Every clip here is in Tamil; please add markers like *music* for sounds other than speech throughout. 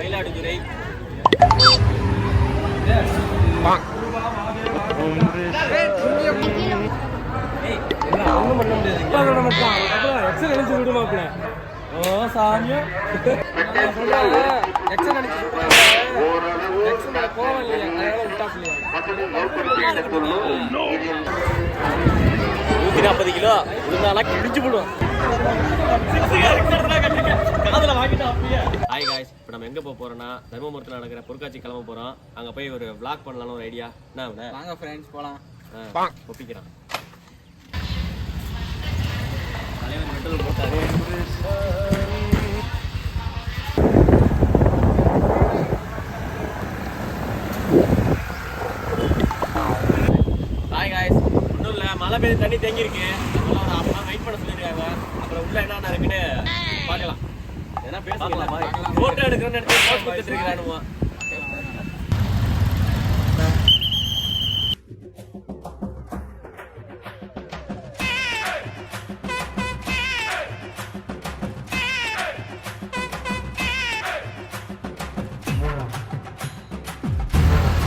மயிலாடுதுறை. நூத்தி நாற்பது கிலோ. விழுந்தாலாம் கிழிஞ்சு போடுவோம் காதுல வாங்கிட்டா அப்படியே ஹாய் காய்ஸ் இப்போ நம்ம எங்க போக போறோம்னா தர்மபுரத்தில் நடக்கிற பொருட்காட்சி கிளம்ப போறோம். அங்க போய் ஒரு vlog பண்ணலாம்னு ஒரு ஐடியா என்ன வாங்க ஃப்ரெண்ட்ஸ் போலாம். ஒப்பிக்கிறான். தலைவர் மெட்டல் போட்டாரு. ஹாய் காய்ஸ் ஒன்றும் இல்லை மழை பெய்து தண்ணி தேங்கியிருக்கு. அதனால ஒரு அப்பா வெயிட் பண்ண சொல்லியிருக்காங்க. அப்புறம் உள்ள என்னென்ன இருக்குன்னு பார்க்கலாம். போட்டோ பேசலாம் எடுக்கிறேன்னு கொடுத்துட்டு இருக்கிறானுமா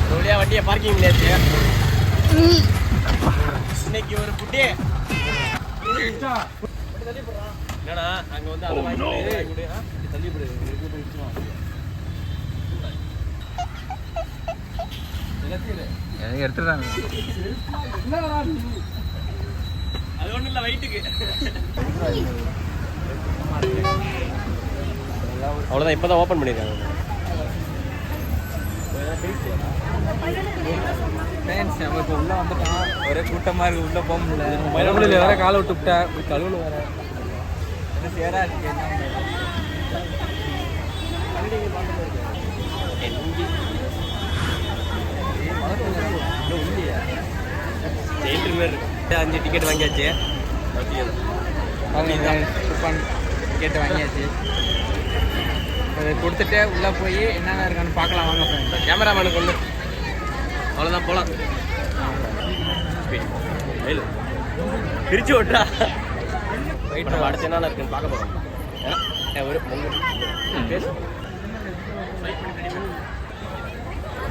ஒரு வழியா வண்டியை பார்க்கிங் பண்ணியாச்சு இன்னைக்கு ஒரு குட்டி. என்னடா அங்க வந்து அதை வாங்கி தள்ளி போய் விட்டுருவான். எடுத்துட்டாங்க அது ஒண்ணும் இல்ல வயிற்றுக்கு அவ்வளவுதான் இப்பதான் ஓபன் பண்ணிருக்காங்க. உள்ள வந்துட்டோம் ஒரே கூட்டமா இருக்கு உள்ள போக முடியல. மயிலம்புலியில் வேற காலை விட்டு விட்டேன் கழுவுல வேற. என்ன சேரா இருக்கு அஞ்சு டிக்கெட் வாங்கியாச்சு. டிக்கெட் வாங்கியாச்சு. அதை கொடுத்துட்டு உள்ள போய் என்னென்ன இருக்கான்னு பார்க்கலாம் வாங்க ஃப்ரெண்ட்ஸ் கேமராமேனுக்கு ஒண்ணு அவ்வளவுதான் போலாம். வெயில் பிரிச்சு வெயிட் நம்ம அடுத்த என்ன இருக்குன்னு பார்க்க ஏன் ஒரு மூணு பேசு.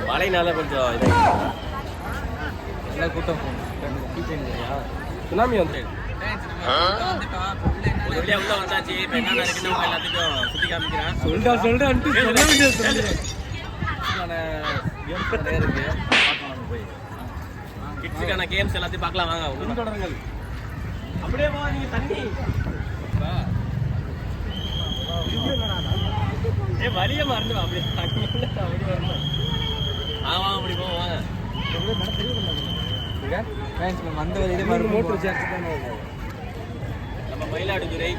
மழைனால கொஞ்சம் எல்லா கூட்டம் சுனாமி வந்து வந்தாச்சு. இப்போ என்னென்ன இருக்குன்னு உங்க எல்லாத்துக்கும் சுத்தி காமிக்கிறேன். சொல்றா சொல்றான்ட்டு சொல்ல வேண்டியது சொல்லு. கேம்ஸ் நிறைய இருக்கு. பார்க்கலாம் நம்ம போய். கிட்ஸுக்கான கேம்ஸ் எல்லாத்தையும் பார்க்கலாம். வாங்க தொடருங்கள் அப்படியே வா நீங்க தண்ணி. ஏ வலிய மறந்து அப்படியே தண்ணி. உள்ள அப்படி வரணும் ஆமா அப்படி நம்ம வந்த வழியிலே மறுபடியும் மோட்டர் நம்ம மயிலாடுதுறை.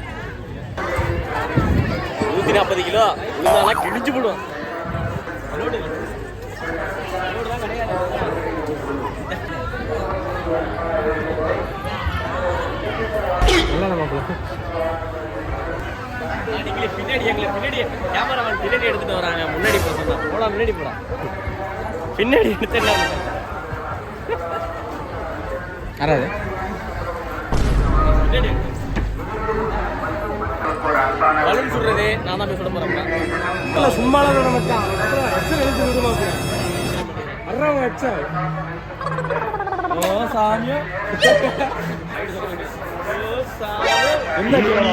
நூத்தி நாற்பது கிலோ. விழுந்தாலாம் கிழிஞ்சு போடுவோம் லோடு லோடு தான் கிடையாது நல்லா நம்ம போலாம் பின்னாடி எங்களை பின்னாடி கேமராமேன் பின்னாடி எடுத்துட்டு வராங்க. முன்னாடி போக சொன்னா. போடா முன்னாடி போடா பின்னாடி எடுத்து என்ன பண்றது? யாராவது? பின்னாடி. பலூன் சுடுறது நான் தான் போய் சுட போறேன். சும்மாலாம் மாட்டான். வர்றவங்க ஓ சாமியா ஏன் ப்ரோ இது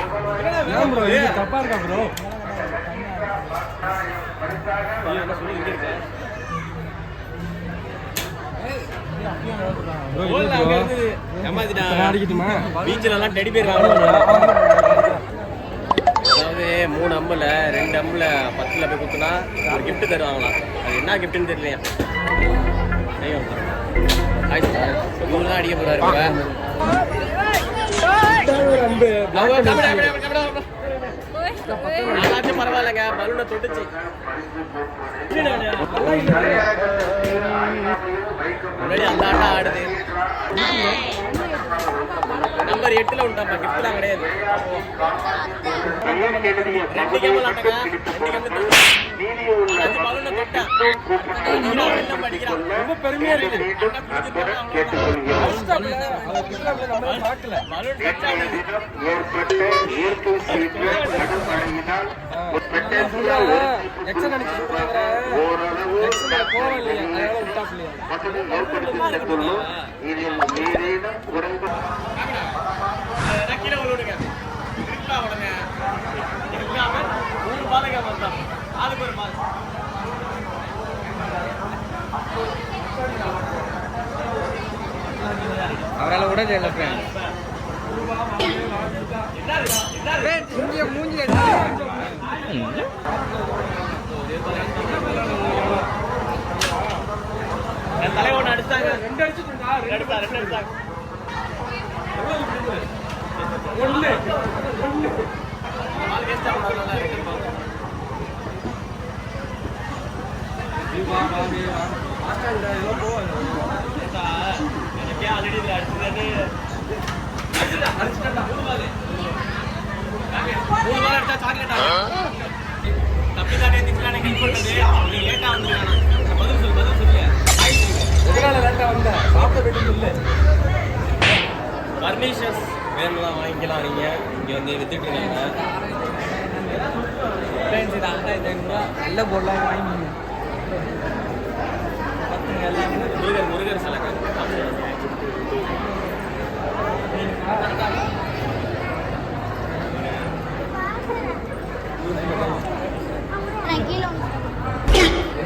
தப்பா இருக்கா ப்ரோ ப்ரோ கோல்ல அங்க இருந்தது ஏமாத்திட்டா அடிக்கட்டுமா பீச்சில் எல்லாம் டெடி பேர் வாங்கணும் அதாவது மூணு அம்பில் ரெண்டு அம்பில் பத்தில் போய் குத்துனா ஒரு gift தருவாங்களாம் அது என்ன கிஃப்ட்னு தெரியலையா அடிக்க போறாரு அன்பு நாலாச்சும் பரவாயில்லைங்க. பலூனை தொட்டுச்சு. அந்த ஆட்டம் ஆடுது. நம்பர் எட்டுல உண்டாப்பா கிஃப்ட்லாம் கிடையாது ரெண்டு கேம் விளாண்டுங்க அஞ்சு பலூனை தொட்டேன் வெள்ளம் படிக்கிறான் ரொம்ப பெருமையா இருக்கு பலூன் அவரால் கூட தெரியல friend. தலைவன் அடிச்சாங்க ரெண்டு அடிச்சுட்டா ரெண்டு அடிச்சா ரெண்டு அடிச்சாங்க தப்பிதான் நேத்துக்கு எனக்கு help பண்ணது. நீ late ஆ வந்திருக்கானா? பதில் சொல்லு, பதில் சொல்லு. எதனால லேட்டா வந்த சாப்பிட வேண்டியது இல்லை Furnitures வேணும்னா வாங்கிக்கலாம் நீங்க இங்க வந்து வித்துட்டு இருக்காங்க நல்ல பொருளாக வாங்கிக்கோங்க. பார்த்துங்க, எல்லாமே முருகர் முருகர் சிலை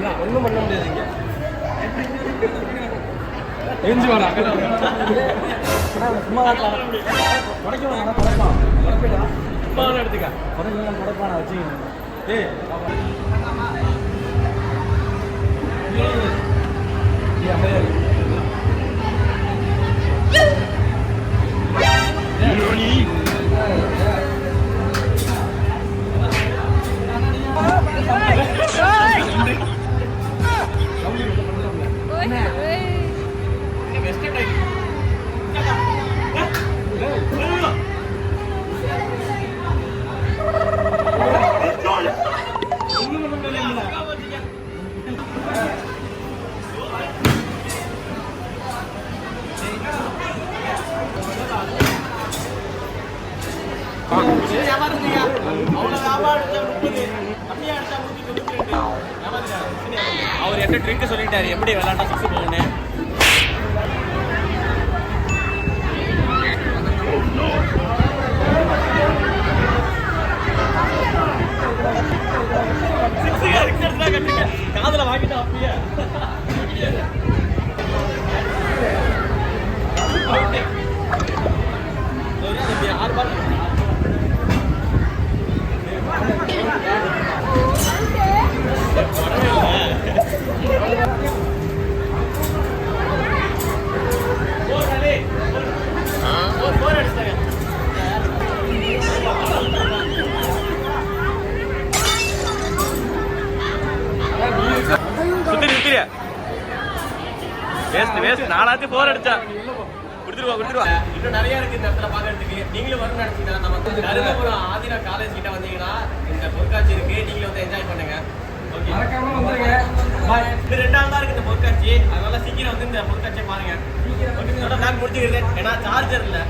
நான் பண்ண முடியாது இங்க. சும்மா உடைக்க வேணாம் சும்மா எடுத்துக்க ஏய் அப்படியே அவர் என்ன ட்ரிங்க் சொல்லிட்டாரு. எப்படி விளாண்டா சிக்ஸ் *laughs* போகணும்னு காதல வாங்கிட்டா அப்படியே. நாலாச்சும் போர் அடிச்சா. கொடுத்துருவா கொடுத்துருவா இன்னும் நிறைய இருக்கு இந்த இடத்துல பாக்குறதுக்கு நீங்களும் வரணும் நினைச்சீங்கன்னா நம்ம தருமபுரம் ஆதிரா காலேஜ் கிட்ட வந்தீங்கன்னா இந்த பொருட்காட்சி இருக்கு. நீங்களும் வந்து என்ஜாய் பண்ணுங்க. ஓகே மறக்காம வந்துருங்க. பாய் இது ரெண்டாவது தான் இருக்கு இந்த பொருட்காட்சி. அதனால சீக்கிரம் வந்து இந்த பொருட்காட்சியை பாருங்க. முடிச்சுக்கிறேன். ஏன்னா சார்ஜர் இல்லை.